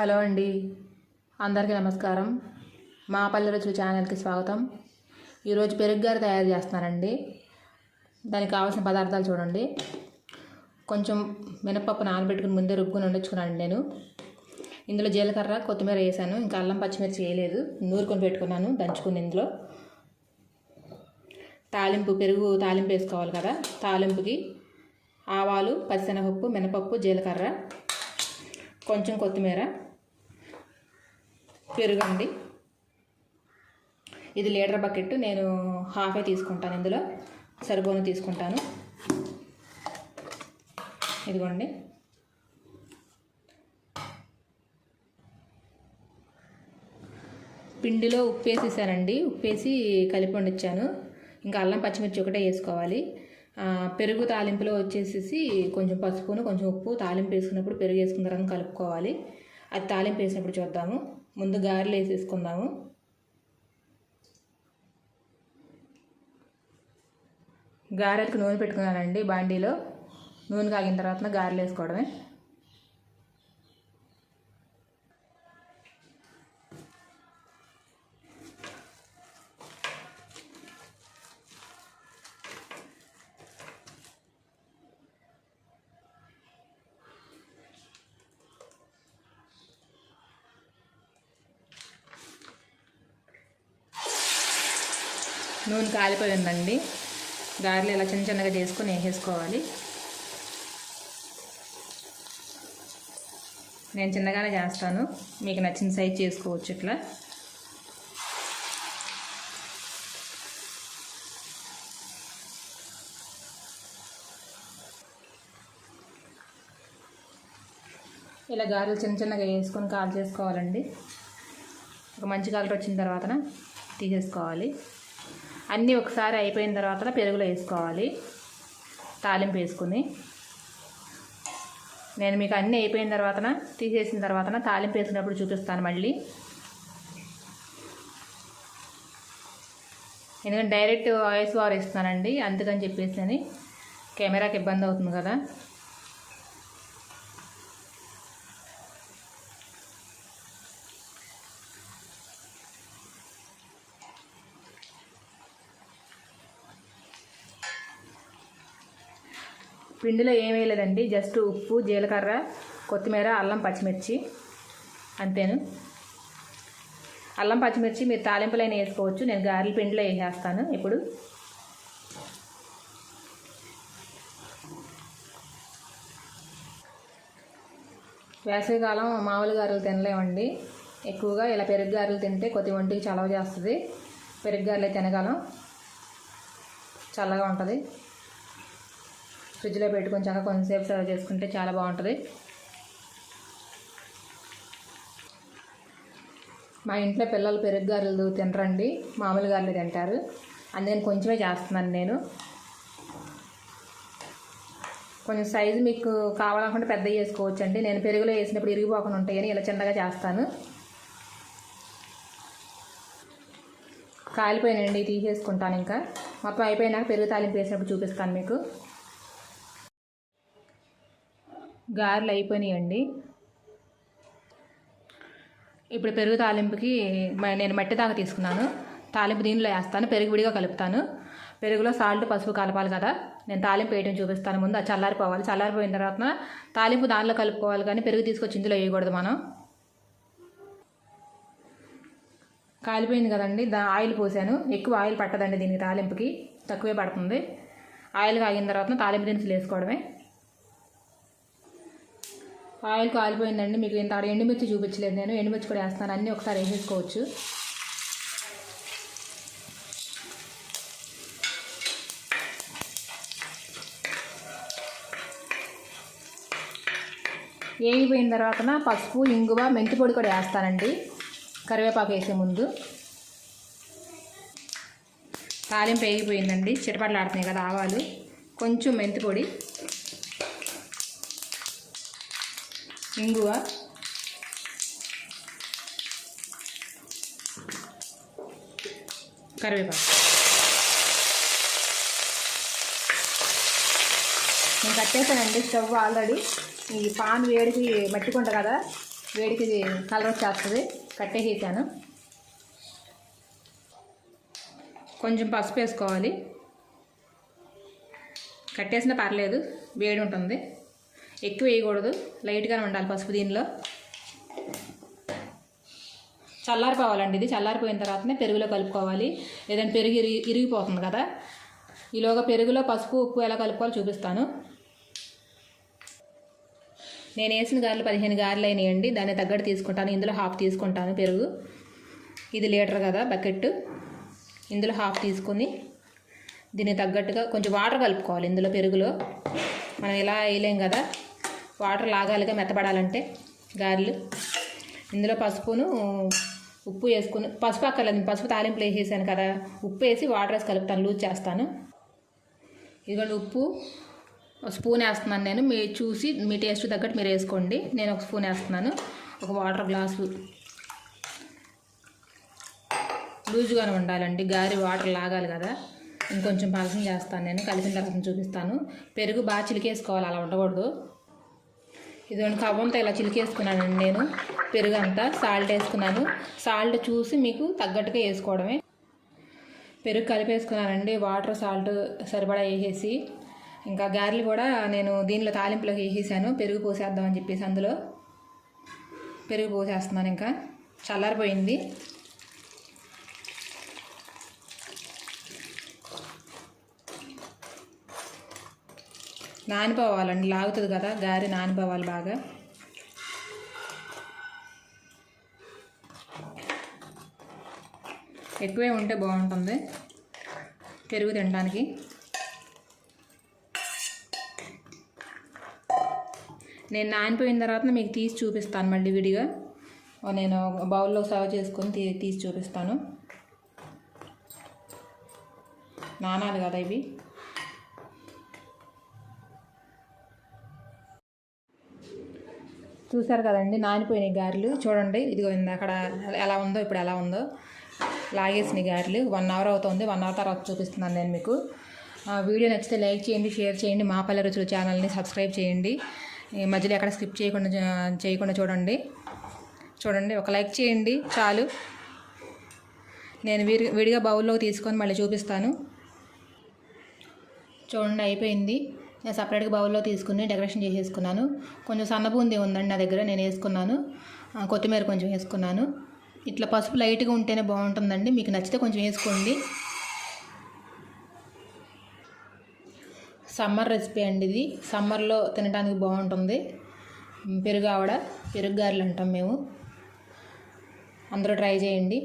Hello అండి. అందరికీ నమస్కారం. మా పల్లె రుచులు ఛానల్కి స్వాగతం. ఈరోజు పెరుగు గారి తయారు చేస్తున్నానండి. దానికి కావాల్సిన పదార్థాలు చూడండి. కొంచెం మినపప్పు నానబెట్టుకుని ముందే రుబ్బుకుని వండుకున్నాను నేను. ఇందులో జీలకర్ర కొత్తిమీర వేసాను. ఇంకా అల్లం పచ్చిమిర్చి వేయలేదు. నూరుకొని పెట్టుకున్నాను దంచుకుని ఇందులో. తాలింపు పెరుగు తాలింపు వేసుకోవాలి కదా. తాలింపుకి ఆవాలు పచ్చిశనగపప్పు మినపప్పు జీలకర్ర కొంచెం కొత్తిమీర. పెరుగండి. ఇది లీటర్ బకెట్ నేను హాఫే తీసుకుంటాను ఇందులో. సరిపోను తీసుకుంటాను. ఇదిగోండి. పిండిలో ఉప్పు వేసేసానండి ఉప్పు వేసి కలిపి వండిచ్చాను. ఇంకా అల్లం పచ్చిమిర్చి ఒకటే వేసుకోవాలి. పెరుగు తాలింపులో వచ్చేసేసి కొంచెం పసుపును కొంచెం ఉప్పు తాలింపు వేసుకున్నప్పుడు పెరుగు వేసుకున్న తర్వాత కలుపుకోవాలి. అది తాలింపు వేసినప్పుడు చూద్దాము. ముందు గారెలు వేసేసుకుందాము. గారెలకు నూనె పెట్టుకున్నానండి బాండీలో. నూనె కాగిన తర్వాత గారెలు వేసుకోవడమే. నూనె కాలిపోయిందండి గారెలు ఇలా చిన్న చిన్నగా చేసుకొని వేసేసుకోవాలి. నేను చిన్నగానే చేస్తాను. మీకు నచ్చిన సైజ్ చేసుకోవచ్చు ఇట్లా. ఇలా గారెలు చిన్న చిన్నగా వేసుకొని కాల్ చేసుకోవాలండి. ఒక మంచి కలర్ వచ్చిన తర్వాత తీసేసుకోవాలి. అన్నీ ఒకసారి అయిపోయిన తర్వాత పెరుగులో వేసుకోవాలి. తాలింపు వేసుకుని. నేను మీకు అన్నీ అయిపోయిన తర్వాత తీసేసిన తర్వాత తాలింపు వేసినప్పుడు చూపిస్తాను మళ్ళీ. ఎందుకంటే డైరెక్ట్ వాయిస్ వారు ఇస్తున్నానండి అందుకని చెప్పేసి అని కెమెరాకి ఇబ్బంది అవుతుంది కదా. పిండిలో ఏం వేయలేదండి జస్ట్ ఉప్పు జీలకర్ర కొత్తిమీర అల్లం పచ్చిమిర్చి. అంతేను. అల్లం పచ్చిమిర్చి మీరు తాలింపులైన వేసుకోవచ్చు. నేను గారెల పిండిలో వేసేస్తాను ఇప్పుడు. వేసవికాలం మామూలు గారెలు తినలేమండి. ఎక్కువగా ఇలా పెరుగు గారెలు తింటే కొద్ది ఒంటికి చలవ చేస్తుంది. పెరుగు గారెలు తినగలం. చల్లగా ఉంటుంది. ఫ్రిడ్జ్లో పెట్టుకొని చక్కగా కొంచెంసేపు సర్వ్ చేసుకుంటే చాలా బాగుంటుంది. మా ఇంట్లో పిల్లలు పెరుగు గారెలు తినరండి. మామూలు గారెలు తింటారు. అందుకని కొంచెమే చేస్తున్నాను నేను. కొంచెం సైజు మీకు కావాలనుకుంటే పెద్ద చేసుకోవచ్చు అండి నేను పెరుగులో వేసినప్పుడు ఇరిగిపోకుండా ఉంటాయని ఇలా చిన్నగా చేస్తాను. కాలిపోయినండి తీసేసుకుంటాను ఇంకా. మొత్తం అయిపోయినాక పెరుగు తాలింపు వేసినప్పుడు చూపిస్తాను మీకు. గారెలు అయిపోయినాయండి. ఇప్పుడు పెరుగు తాలింపుకి మ- నేను మట్టి దాకా తీసుకున్నాను. తాలింపు దీనిలో వేస్తాను పెరుగు విడిగా కలుపుతాను. పెరుగులో సాల్ట్ పసుపు కలపాలి కదా. నేను తాలింపు వేయడం చూపిస్తాను ముందు అది చల్లారిపోవాలి. చల్లారిపోయిన తర్వాత తాలింపు దానిలో కలుపుకోవాలి కానీ పెరుగు తీసుకొచ్చి ఇందులో వేయకూడదు మనం. కాలిపోయింది కదండి దా ఆయిల్ పోసాను. ఎక్కువ ఆయిల్ పట్టదండి దీనికి తాలింపుకి తక్కువే పడుతుంది. ఆయిల్ కాగిన తర్వాత తాలింపు దినుసులు వేసుకోవడమే. ఆయిల్ కాలిపోయిందండి మీకు ఇంత ఆడ ఎండుమిర్చి చూపించలేదు నేను. ఎండుమిర్చి కూడా వేస్తాను అన్నీ ఒకసారి వేసేసుకోవచ్చు. వేగిపోయిన తర్వాత పసుపు ఇంగువ మెంతి పొడి కూడా వేస్తానండి. కరివేపాకు వేసే ముందు. తాలింపు వేగిపోయిందండి చిటపట్లు ఆడుతున్నాయి కదా ఆవాలు. కొంచెం మెంతి పొడి. ఇంగువ. కరివేపాకు. నేను కట్టేసానండి స్టవ్ ఆల్రెడీ. ఈ పాన్ వేడికి మట్టికుంట కదా వేడికి కలర్ వచ్చేస్తుంది. కట్టేసేసాను కొంచెం పసుపు వేసుకోవాలి. కట్టేసినా పర్లేదు వేడి ఉంటుంది. ఎక్కువ వేయకూడదు. లైట్గానే ఉండాలి పసుపు దీనిలో. చల్లారిపోవాలండి ఇది. చల్లారిపోయిన తర్వాతనే పెరుగులో కలుపుకోవాలి. లేదంటే పెరుగు ఇరిగి ఇరిగిపోతుంది కదా. ఈలోగా పెరుగులో పసుపు ఉప్పు ఎలా కలుపుకోవాలో చూపిస్తాను. నేను వేసిన గారెలు పదిహేను గారెలు అయినాయండి. దాన్ని తగ్గట్టు తీసుకుంటాను. ఇందులో హాఫ్ తీసుకుంటాను పెరుగు. ఇది లీటర్ కదా బకెట్. ఇందులో హాఫ్ తీసుకుని దీనికి తగ్గట్టుగా కొంచెం వాటర్ కలుపుకోవాలి ఇందులో పెరుగులో. మనం ఇలా వేయలేం కదా. వాటర్ లాగాలిగా మెత్తబడాలంటే గారెలు. ఇందులో పసుపును ఉప్పు వేసుకుని పసుపు అక్కర్లేదు పసుపు తాలింపులు వేసేసాను కదా ఉప్పు వేసి వాటర్ వేసి కలుపుతాను లూజ్ చేస్తాను. ఇదిగోండి ఉప్పు. ఒక స్పూన్ వేస్తున్నాను నేను. మీరు చూసి మీ టేస్ట్ తగ్గట్టు మీరు వేసుకోండి. నేను ఒక స్పూన్ వేస్తున్నాను. ఒక వాటర్ గ్లాసు. లూజుగానే ఉండాలండి. గారి వాటర్ లాగాలి కదా. ఇంకొంచెం పలసం చేస్తాను నేను. కలిపిన తర్వాత చూపిస్తాను. పెరుగు బాగా చిలికేసుకోవాలి. అలా ఉండకూడదు. ఇదిగోండి కవ్వంతో ఇలా చిలికేసుకున్నానండి నేను. పెరుగు అంతా సాల్ట్ వేసుకున్నాను. సాల్ట్ చూసి మీకు తగ్గట్టుగా వేసుకోవడమే. పెరుగు కలిపేసుకున్నానండి వాటర్ సాల్ట్ సరిపడా వేసేసి. ఇంకా గారెలు కూడా నేను దీనిలో తాలింపులోకి వేసేసాను. పెరుగు పోసేద్దామని చెప్పేసి అందులో. పెరుగు పోసేస్తున్నాను ఇంకా. చల్లారిపోయింది. నానిపోవాలండి లాగుతుంది కదా గారి నానిపోవాలి బాగా. ఎక్కువే ఉంటే బాగుంటుంది పెరుగు తినడానికి. నేను నానిపోయిన తర్వాత మీకు తీసి చూపిస్తాను మళ్ళీ విడిగా. నేను బౌల్లో సర్వ్ చేసుకొని తీ తీసి చూపిస్తాను. నానాలి కదా ఇవి. చూసారు కదండి నానిపోయినాయి గారెలు. చూడండి ఇదిగో అక్కడ ఎలా ఉందో ఇప్పుడు ఎలా ఉందో. లాగేసినాయి గారెలు. వన్ అవర్ అవుతుంది వన్ అవర్ తర్వాత చూపిస్తున్నాను నేను మీకు. వీడియో నచ్చితే లైక్ చేయండి షేర్ చేయండి మా పల్లె రుచుల ఛానల్ని సబ్స్క్రైబ్ చేయండి. ఈ మధ్యలో ఎక్కడ స్కిప్ చేయకుండా చేయకుండా చూడండి. చూడండి ఒక లైక్ చేయండి చాలు. నేను విడి విడిగా బౌల్లో తీసుకొని మళ్ళీ చూపిస్తాను. చూడండి అయిపోయింది. నేను సపరేట్గా బౌల్లో తీసుకుని డెకరేషన్ చేసేసుకున్నాను. కొంచెం సన్న బూందీ ఉందండి నా దగ్గర నేను వేసుకున్నాను. కొత్తిమీర కొంచెం వేసుకున్నాను. ఇట్లా పసుపు లైట్గా ఉంటేనే బాగుంటుందండి. మీకు నచ్చితే కొంచెం వేసుకోండి. సమ్మర్ రెసిపీ అండి ఇది. సమ్మర్లో తినడానికి బాగుంటుంది. పెరుగు ఆవడ పెరుగు గారెలు అంటాం మేము. అందరూ ట్రై చేయండి.